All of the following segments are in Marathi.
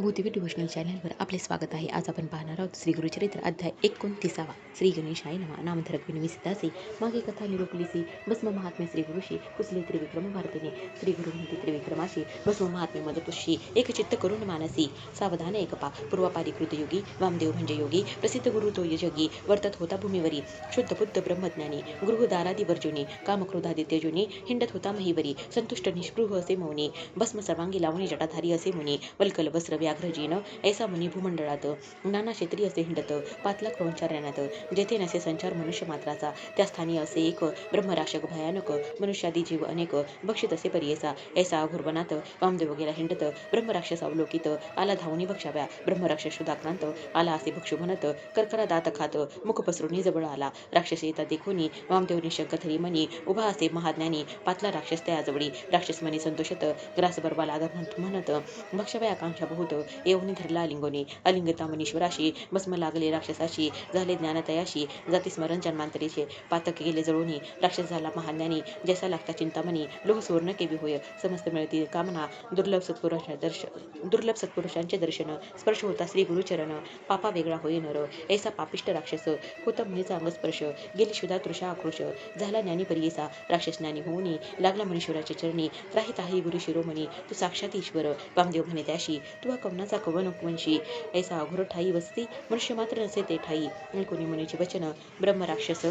भूतिवी डिव्होशनल चॅनलवर आपले स्वागत आहे. आज आपण पाहणार आहोत श्री गुरुचरित्र अध्याय एकोणतीसावा. श्री गणेशाय नमा. नामधरक विनविसितासी मागे कथा निरूपलीसी भस्म महात्मे श्री गुरुशी कुसले त्रिविक्रम भारतीने. श्री गुरु म्हणते त्रिविक्रमाशी भस्म महात्मे मदतुशी एक चित्त करून मानसी सावधान एकपा पूर्वपारी योगी वामदेव म्हणजे योगी प्रसिद्ध गुरु तो यजगी वर्तत होता भूमीवरी शुद्ध बुद्ध ब्रह्मज्ञानी गृहदारादी वर्जुनी कामक्रोधादित्यजुनी हिंडत होता महिवरी संतुष्ट निष्पृह असे मौनी भस्म सर्वांगी लावणी जटाधारी असे मुनी वल्कल वस्त्र व्याघ्रजीन ऐसा मुनी भूमंडळात नाना क्षेत्री असे हिंडत पातला लाख जेथे नसे संचार मनुष्य मात्राचा त्या स्थानी असे एक ब्रह्मराक्षक भयानक मनुष्यादी जीव अनेक बक्षित असे परियेसा ऐसा घुर्बनात वामदेव गेला हिंडत ब्रह्मराक्षस अवलोकित आला धावणी बक्षाव्या ब्रह्मराक्षस शुदाक्रांत आला असे भक्षु म्हणत कर्करा दात खात मुख पसरुनी जवळ आला राक्षस येता देखुनी वामदेव निशंकथरी मनी उभा असे महाज्ञानी पातला राक्षस त्याजवळी राक्षस मनी संतोषत ग्रास बरबाला आदर म्हणत भक्षव्या आकांक्षा बहुत येऊनी धरला अलिंगोनी अलिंगता मनीश्वराशी भस्म लागले राक्षसाशी झाले ज्ञानतयाशी जाती स्मरण जन्मांतरीचे पातक गेले जळोनी राक्षस झाला महाज्ञानी जैसा लागता चिंतामणी लोह सुवर्ण केवी होय. समस्त मिळती कामना दुर्लभ सत्पुरुष दर्श दुर्लभ सत्पुरुषांचे दर्शन. स्पर्श होता श्री गुरुचरण पापा वेगळा होय नर. ऐसा पापिष्ट राक्षस होता म्हणजे अंग अंगस्पर्श गेली शुदा तृषा आक्रोश. झाला ज्ञानी परियेसा. राक्षस ज्ञानी होऊनी लागला मनीश्वराच्या चरणी. राहित आहे गुरु शिरोमणी. तू साक्षात ईश्वर. वामदेव म्हणे त्याशी. तू हा कवनाचा कवन वंशी ऐसा अघोर ठाई वसती मनुष्य मात्र नसे ते ठाई. कोणी मुनीचे वचन ब्रह्मराक्षस.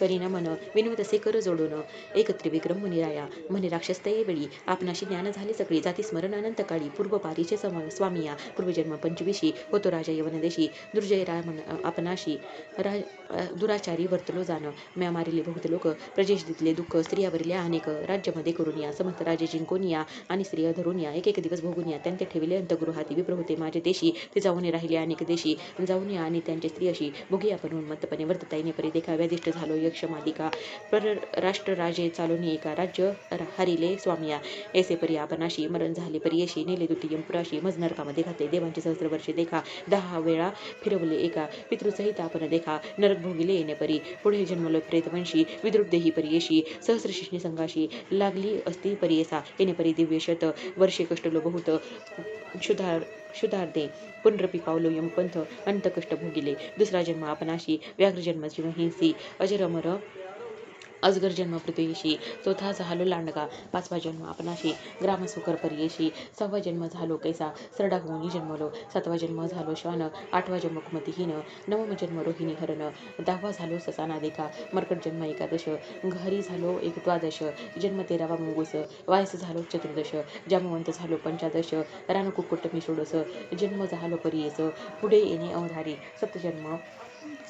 करीना मन विनवत असे कर जोडून. एक त्रिविक्रम मुनिराया म्हणे राक्षस वेळी आपणाशी ज्ञान झाले सगळी जाती स्मरण अनंत काळी पूर्व पारीचे सम स्वामिया पूर्वजन्म पंचविशी होतो राजा यवनदेशी दुर्जय राम आपणाशी रा दुराचारी वर्तलो जाण. म्या मारिले बहुत लोक प्रजेश दितले दुःख स्त्रियावरल्या अनेक राज्यामध्ये करून या समस्त राजे जिंकून या आणि स्त्रिया धरून या एक एक दिवस भोगून या त्यांचे ठेवले अंतगृहाती विप्र होते माझे देशी ते जाऊन राहिले अनेक देशी जाऊन या आणि त्यांचे स्त्रियाशी भोगी आपण उन्मत्तपणे वर्तताईने परी देखा व्याधिष्ट झालो यक्षमादिका पर परराष्ट्र राजे चालून एका राज्य हरिले स्वामिया. ऐसे परी आपणाशी मरण झाले परियशी नेले द्वितीय पुराशी मज नरकामध्ये घातले. देवांचे सहस्र वर्षे देखा. दहा वेळा फिरवले एका पितृसहित आपण देखा. नरक भोगिले येणे परी. पुढे जन्मलो प्रेतवंशी विद्रुप देही परियशी सहस्र शिष्णी संघाशी लागली असती परियेसा येणे परी दिव्य शत. वर्षे कष्टलो बहुत सुधार शुधार्दे पुनरपी पावलो यमपंथ अंत कष्ट भोगिले दुसरा जन्म आपणाशी व्याघ्रजन्म हिंसी अजरमर अजगर जन्म पृथ्वीशी चौथा झालो लांडगा पाचवा जन्म आपणाशी ग्रामसुकर परियेशी सहावा जन्म झालो कैसा सरडा होऊनी जन्मलो सातवा जन्म झालो श्वान आठवा जन्म कुमतीहीन नवम जन्म रोहिणी हरण दहावा झालो ससाना देखा मर्कट जन्म एकादश घरी झालो एक द्वादश जन्म तेरावा मुंगूस वायस झालो चतुर्दश जामवंत झालो पंचादश रानकुक्कुट मी षोडस जन्म झालो परियेस पुढे येणे अवधारी सप्तजन्म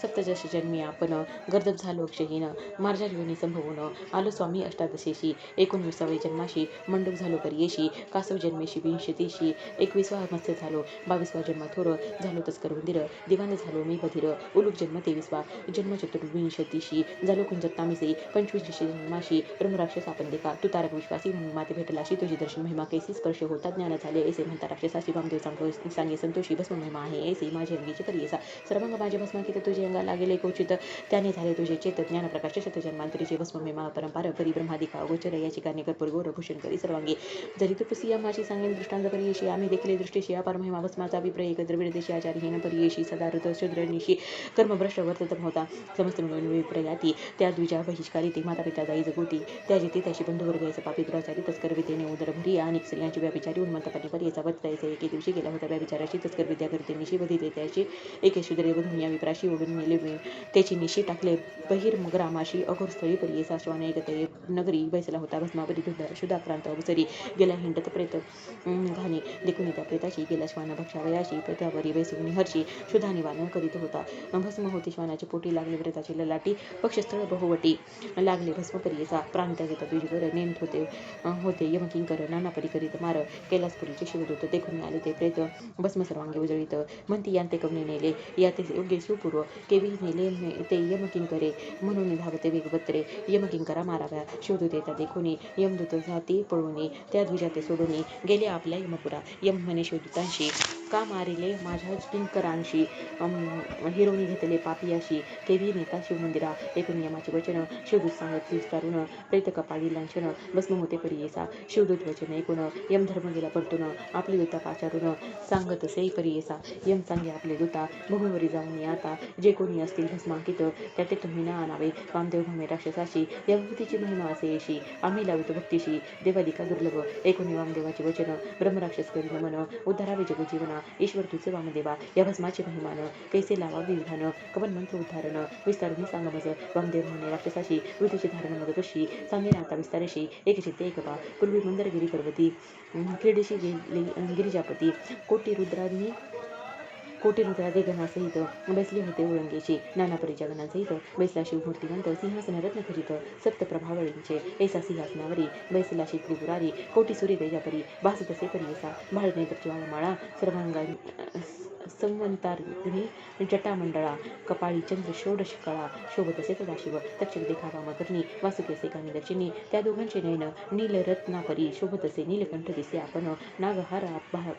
सप्तदश जन्मी आपण गर्दब झालो अक्षहीन मार्जा योनी संभवून आलो स्वामी अष्टादशीशी एकोणविसावे जन्माशी मंडप झालो परियेशी कासव जन्मेशी विंशतीशी एकविसवा मत्स्य झालो बावीसवा जन्म थोर झालो तस्कर उंदीर दिवान झालो मी बधीर उलूक जन्म तेवीसवा जन्म चतुर्विंशतीशी झालो कुंजत तामिसे पंचवीसशी जन्माशी ब्रह्मराक्षस आपण देखा तू तारक विश्वासी म्हणून माते भेटलाशी तुझी दर्शन महिमा कैसी स्पर्श होता ज्ञान झाले ऐसे म्हणता राक्षसाशी वामदेव सांगतो सांगे संतोषी भस्म महिमा आहे ऐसे माझे अंगीचे परियेसा सर्वांग माझे भस्मा किती तुझे अंगा लागेल कोचित त्याने झाले तुझे चेत ज्ञान प्रकाश शतजन्मांतरीचे भस्म महिमा परंपार परी ब्रह्मादिका गोचर याची कारणे कर्पूर गौरभूषण करी सर्वांगी. जरी तू पुसिया माझी सांगेन दृष्टांत परियेशी आम्ही देखील दृष्टीशी या परमहिमा भस्माचा एक द्रविड देशी आचार्यहीन परियेशी सदा ऋत शूद्रनिशी कर्मभ्रष्ट वर्तत होता. समस्त मिळून विप्रयाती. त्या द्विजा बहिष्कारी ती माता पिता दाई जगोती. त्या जिथे त्याशी बंधुवर्ग याचा पापी दुराचारी तस्कर विद्येने उदर भरी. आणि स्त्रियांची व्यापिचारी उन्मत्तपणे परी याचा वध एके दिवशी गेला होता व्यापिचाराची तस्कर विद्या करते निशी बधिते त्याची एके शूद्रे वधून या विप्राशी ओढून नेले त्याची निशी टाकले. बहिर्मग्रामाशी अघोरस्थळी परी परियेसा गते नगरी बैसला होता. भस्मापरी शुद्धाक्रांत अवसरी गेला हिंडत प्रेत घाणी. देखून त्या प्रेताची गेला श्वान भक्षावयाशी प्रेतावरी बैसून हर्षी शुद्धा निवारण करीत होता. भस्म होती श्वानाची पोटी. लागली प्रेताची ललाटी. पक्षस्थळ बहुवटी. लागले भस्म परियेसा प्राण त्यागेता बीजवर नेमत होते होते. यमकिंकर नाना परी करीत मार. कैलासपुरीचे शिवदूत देखून आले ते प्रेत. भस्म सर्वांगे उजळीत. म्हणती यांते कवने नेले. या ते योग्य शिवपूर्व केवी नेले ते यमकिंकरे म्हणून धावते वेगवत्रे यमकिंकरा माराव्या शोधू देता देखून. यमदूत जाती पळून त्या ध्वजाते ते सोडून गेले आपल्या यमपुरा. यम म्हणे शोधितांशी. का मारिले माझ्या किंकरांशी हिरोनी घेतले पापियाशी केवी नेता शिवमंदिरा एकूण यमाचे वचन शिवदूत सांगत विस्तारून प्रेत कपाळी लांछन भस्म होते परियेसा शिवदूत वचन ऐकून यम धर्म गेला परतून आपले दूता पाचारून सांगत असेही परी येसा यम सांगे आपले दूता भूमीवरी जाऊन आता जे कोणी असतील भस्मांकित त्याते तुम्ही ना आणावे वामदेव भूमे राक्षसाशी या भूतीची महिमा असे येशी आम्ही लावितो भक्तीशी देवादिका दुर्लभ एकूण वामदेवाचे वचन ब्रह्मराक्षस करी मन उद्धारावे जगजीवना ईश्वर तुझे वामदेवा या भस्माचे महिमान कैसे लावा विधान कवन मंत्र उद्धारण विस्तारून सांग मज वामदेव म्हणे राक्षसाशी वृतीचे धारण मग कशी? सांगे आता विस्तारेशी. एक चित्ते एक बा पूर्वी मंदरगिरी पर्वती क्रीडेशी गिरिजापती. कोटी रुद्रांनी कोटी रुद्रादे गणासहित होते ओळंगेची. नाना परिच्या गणासहित बैसला शिवमूर्तिवंत सिंहासन रत्न खचित सप्त प्रभावळींचे ऐसा सिंहासनावरी बैसला श्री त्रिपुरारी कोटी सूर्य तेजापरी बासुतसे परी ऐसा भाळ भाळणे प्रचवाळमाळा सर्वांगा संवंतारिणी जटामंडळा कपाळी चंद्र षोडश कळा शोभत असे सदाशिव तक्षक देखावा मगरणी वासुकी असे दक्षिणी त्या दोघांचे नयन नील रत्नापरी शोभत असे नीलकंठ दिसे आपण नागहार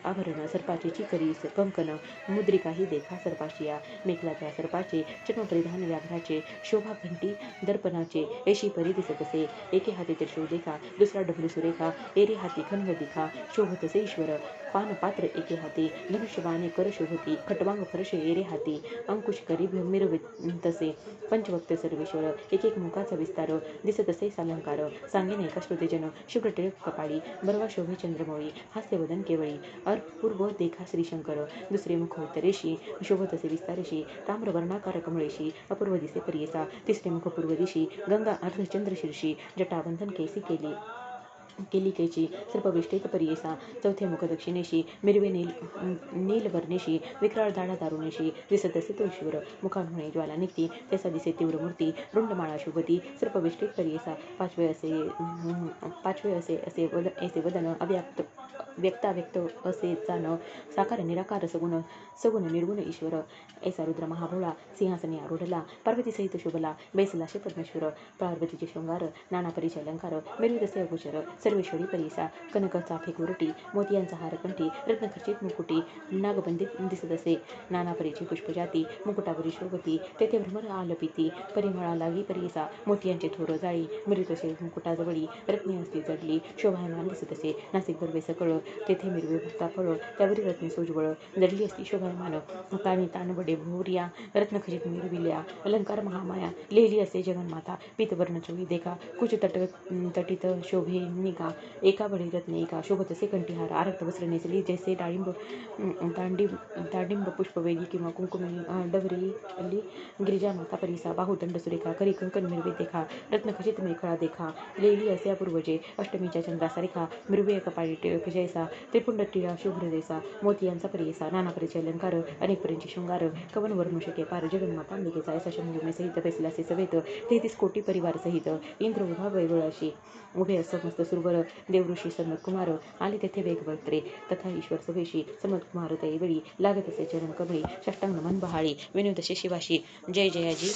आभरण सर्पाचे चिकरी कंकण कंकण मुद्रिकाही देखा सर्पाशिया मेखला त्या सर्पाचे चर्मपरिधान व्याघ्राचे शोभा घंटी दर्पणाचे ऐशी परी दिसत असे एके हाती त्रिशूळ देखा दुसरा डबलू सुरेखा एरे हाती खंड दिखा शोभत असे ईश्वर पान पात्र एके हाती धनुष्यबाने कर शोभत खटवांग फरशे एरे हाती. अंकुश करी मिरवित तसे. पंचवक्त सर्वेश्वर. एक एक मुखाचा विस्तार. दिसत असे सालंकार. सांगेने एका श्रोतेजन. शुभ्र टिळक कपाळी. बरवा शोभे चंद्रमौळी. हास्यवदन केवळी. अर्पूर्व देखा श्रीशंकर. दुसरे मुख उत्तरेशी शोभत असे विस्तारेशी. ताम्रवर्णाकार कमळेशी. अपूर्व दिसे परियेसा तिसरे मुख पूर्व दिशी. गंगा अर्धचंद्र शीर्षी. जटाबंधन केसी केली. केलिकेची सर्पविष्टित परियेसा चौथे मुख दक्षिणेशी मिरवे नील नीलवर्णेशी विक्राळ दाढा दारुणेशी दिसत असे तो ईश्वर मुखांमुळे ज्वाला निघती. त्याचा दिसे तीव्र मूर्ती रुंडमाळा शुभती. सर्पविष्टित परियेसा पाचवे असे पाचवे असे असे वद असे वदन अव्याप्त व्यक्ताव्यक्त असे जाण साकार निराकार सगुण सगुण निर्गुण ईश्वर. ऐसा रुद्र महाभोळा सिंहासनी आरूढला पार्वतीसहित शुभला बैसला शे परमेश्वर पार्वतीचे शृंगार नाना परिचय अलंकार मिरवित असे अगोचर सर्वेश्वरी परिसा कनकाचा चाफे मोतियांचा हारकंठी रत्नखचित मुकुटी नागबंदीत दिसत असे नाना परीची पुष्पजाती मुकुटावरी शोभती तेथे भ्रमर आलपिती परिमळा लागी परिसा मोतियांचे थोर जाळी मिरवित मुकुटाजवळी रत्नी असती जडली शोभायमान दिसत असे नाशिक बर्वे सकळ तेथे मिरवे भक्ता फळ त्यावरील रत्ने सोजवळ जडली असती शोभायमान कानी तानवडे भोरिया रत्नखचित मिरविल्या अलंकार महामाया लिहिली असे जगन्माता पितवर्ण चोळी देखा कुच तट तटित शोभे निग एका बळी रत्ने एका शोभत असे कंठीहार आरक्त वस्त्र नेसली जैसे डाळिंब अं, दांडिंब दांडिंब पुष्पवेली किंवा कुंकुमी डवरी अली गिरिजा माता परिसा बाहुदंड सुरेखा करी कंकण मिरवे देखा रत्नखचित मेखळा देखा लेली असे पूर्वजे अष्टमीच्या चंद्रासारिखा मिरवे कपाळी टिळक जैसा त्रिपुंड टिळा शुभ्र जैसा मोतियांचा परियसा नाना परिचय अलंकार अनेक परींची शृंगार कवन वर्णू शके पार जगन्माता अंबिकेचा ऐसा शंभूमे सहित बैसलासे सवेत तेहतीस कोटी परिवार सहित इंद्र उभा वैवळाशी उभे असमस्त सुरवर देवऋषी सनतकुमार आले तेथे वेगवक्त्रे तथा ईश्वर सवेशी सनतकुमार त्यावेळी लागत असे चरण कमळी षष्टांग मन बहाळी. विनोद शिवाशी जय जयाजी.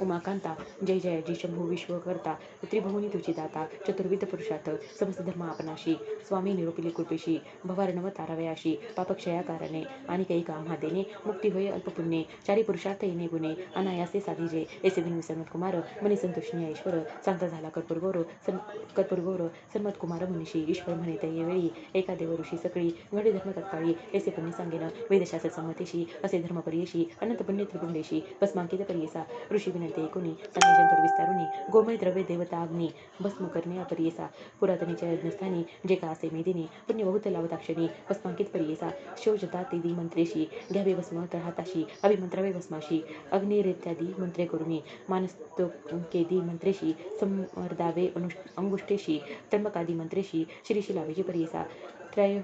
उमाकांता जय जय जी शंभू विश्वकर्ता त्रिभुवनी तुझी दाता चतुर्विध पुरुषार्थ समस्त धर्म आपणाशी स्वामी निरोपिले कृपेशी भवारणव तारावयाशी पापक्षया कारणे आणि काही कामा देणे मुक्ती होय अल्पपुण्ये चारी पुरुषार्थ येणे गुणे अनायासे साधिजे एसे विनू सन्मत कुमार मनी संतोषणी ईश्वर चांगला झाला कर्पूरगौर सन कर्पूरगौर सन्मत कुमार मनीषी ईश्वर म्हणे त्या वेळी एका देव ऋषी सकळी घडी धर्म तत्काळी एसे पुण्य सांगेन वेदशास्त्र संमतेशी असे धर्मपरियेशी अनंत पुण्य त्रिपुंडेशी भस्मांकित परियेसा ऋषी ते एकोणी संयोजन विस्तारुनी गोमय द्रव्य देवता अग्नी भस्म करणे अपरियेसा. पुरातनीच्या यज्ञस्थानी जे का असे मेदिनी पुण्य बहुत लावदाक्षिणी भस्मांकित परियेसा. शोजता तेदी मंत्रेशी घ्यावे भस्म तर हाताशी अभिमंत्रावे भस्माशी. अग्निरित्यादी मंत्रे करुणी मानस्तोकेदी मंत्रेशी समर्दावे अनुष अंगुष्ठेशी त्र्यंबकादी मंत्रेशी श्रीशी लावेची परियेसा. त्रय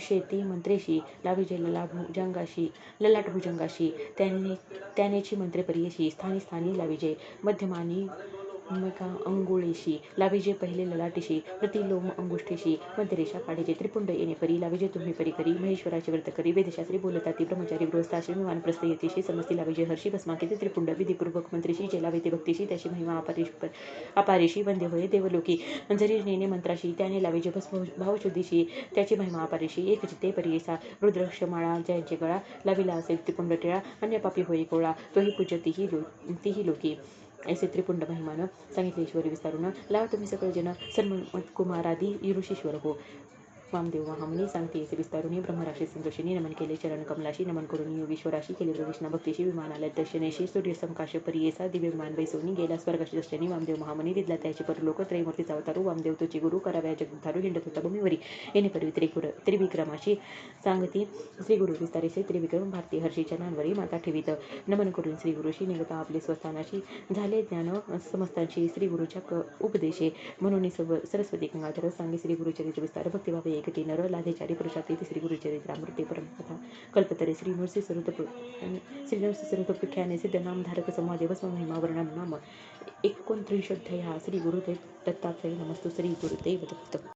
शेती मंत्रेशी लाविजे ललाभुजंगाशी ललाट भुजंगाशी त्याने त्यानेची मंत्रे स्थानी स्थानी लाविजे मध्यमानी मका अंगुळीशी लाविजे पहिले ललाटीशी प्रतिलोम अंगुष्ठीशी मध्यरेषा काढीजे त्रिपुंड येणे परी लाविजे तुम्ही परी करी महेश्वराचे व्रत करी वेदशास्त्री बोलता ती ब्रह्मचारी गृहस्थाश्रमी वानप्रस्थ येतेशी समस्ती लाविजे हर्षी भस्मा किती त्रिपुंड विधिपूर्वक मंत्रीशी जे लावे भक्तीशी त्याची महिमा अपारिश अपारेशी वंदे होय देवलोकी जरी नेणे मंत्राशी त्याने लाविजे भस्म भावशुद्धीशी त्याची महिमा अपारेशी एक चित्ते परियेसा रुद्रक्षमाळा जयांचे गळा लाविला असेल त्रिपुंड टिळा अन्य पापी होई कोळा तोही पूज्य तीही लो तीही लोकी. ऐसे त्रिपुंड महिमानं सांगितले ईश्वरी विस्तारून लावा तुम्ही सकळ जन सन्मत कुमारादी ऋषीश्वर हो वामदेव महामुनी सांगते येथे विस्तारुनी ब्रह्मराशी संतोषिनी नमन केले चरण कमलाशी नमन करून योगीश्वराशी केले प्रवेशना भक्तीशी विमानाला दर्शनेशी सूर्य संकाश परियेसा दिव्य विमान बैसवणी गेला स्वर्गाशी दर्शनी वामदेव महामुनी दिला त्याचे परलोक त्रयमूर्तीचा अवतारू हो, वामदेव तुझे गुरु कराव्या जगधारू हिंडत होता भूमीवरी. येणे परवी त्रिगुर त्रिविक्रमाशी सांगती श्री गुरु विस्तारेशी त्रिविक्रम भारती हर्षी चरणांवरी माता ठेवीत. नमन करून श्री गुरुशी निगता आपले स्वस्थानाशी झाले ज्ञान समस्तांशी श्री गुरुच्या क उपदेशे. म्हणून सर्व सरस्वती गंगाधर सांगे श्री गुरुचरित्र विस्तार भक्तिभावे एकटी नर लाधेचारी पुरुषार्थी श्री गुरुचरित्रामृते परमकथा कल्पतरे श्री नृसी स्वरूप श्री नृसी स्वरूप ख्याने सिद्ध नाम धारक समादेव महिमा वर्णन नाम एकोणत्रिंशोध्याय श्री गुरुदेव दत्तात्रय नमस्तु श्री गुरुदेव दत्त.